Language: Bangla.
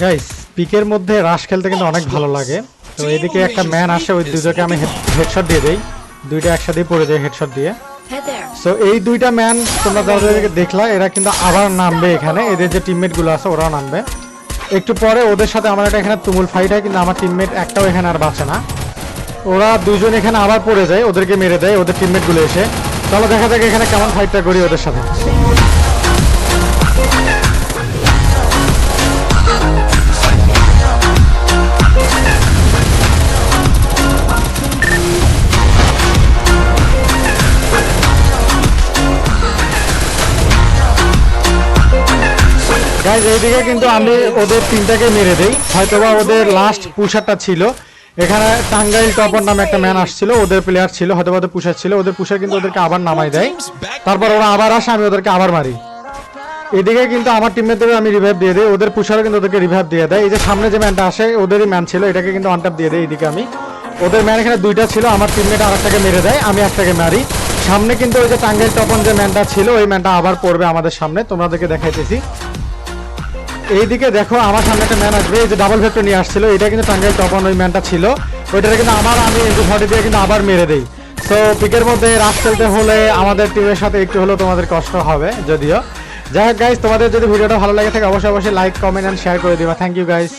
গাইস পিকের মধ্যে রাশ খেলতে কিন্তু অনেক ভালো লাগে। তো এদিকে একটা ম্যান আসে, ওই দুজনকে আমি হেডশট দিয়ে দেই। দুইটা একসাথেই পড়ে যায় হেডশট দিয়ে। সো এই দুইটা ম্যান তোমরা যাদেরকে দেখলা, এরা কিন্তু আবার নামবে এখানে। এদের যে টিমমেটগুলো আছে, ওরাও নামবে। একটু পরে ওদের সাথে আমার একটা এখানে তুমুল ফাইট হয়, কিন্তু আমার টিমমেট একটাও এখানে আর বাঁচে না। ওরা দুজন এখানে আবার পড়ে যায়, ওদেরকে মেরে দেয়, ওদের টিমমেটগুলো এসে। চলো দেখা যাক এখানে কেমন ফাইটটা করি ওদের সাথে। গাইজ এইদিকে কিন্তু আমি ওদের তিনটাকে মেরে দেই। হয়তোবা ওদের লাস্ট পুষারটা ছিল। এখানে টাঙ্গাইল টপার নামে একটা ম্যান আসছিল, ওদের প্লেয়ার ছিল হয়তো ওদের পুষার ছিল। ওদের পুষার কিন্তু ওদেরকে আবার নামাই দেয়। তারপর ওরা আবার আসে, আমি ওদেরকে আবার মারি। এদিকে কিন্তু আমার টিমমেটদের আমি রিভাইভ দিয়ে দিই। ওদের পুষারও কিন্তু ওদেরকে রিভাইভ দিয়ে দেয়। এই যে সামনে যে ম্যানটা আসে, ওদেরই ম্যান ছিল। এটাকে কিন্তু অনটাপ দিয়ে দেয় এদিকে আমি। ওদের ম্যান এখানে দুইটা ছিল, আমার টিমমেট আর একটাকে মেরে দেয়। আমি একটাকে মারি। সামনে কিন্তু ওই যে টাঙ্গাইল টপন যে ম্যানটা ছিল, ওই ম্যানটা আবার পড়বে আমাদের সামনে। তোমাদেরকে দেখাইতেছি। এইদিকে দেখো, আমার সামনে একটা ম্যান আসবে, এই যে ডাবল ভেক্টর নিয়ে আসছিল, এটা কিন্তু টাঙ্গাইল টপন ওই ম্যানটা ছিল। ওইটাকে কিন্তু আমার আমি এন্টু ফর্টি দিয়ে কিন্তু আবার মেরে দেই। সো পিকের মধ্যে রাশ খেলতে হলে আমাদের টিমের সাথে একটু হলেও তোমাদের কষ্ট হবে, যদিও। যাই হোক গাইজ তোমাদের যদি ভিডিওটা ভালো লাগে থাকে, অবশ্যই অবশ্যই লাইক কমেন্ট অ্যান্ড শেয়ার করে দিবা। Thank you guys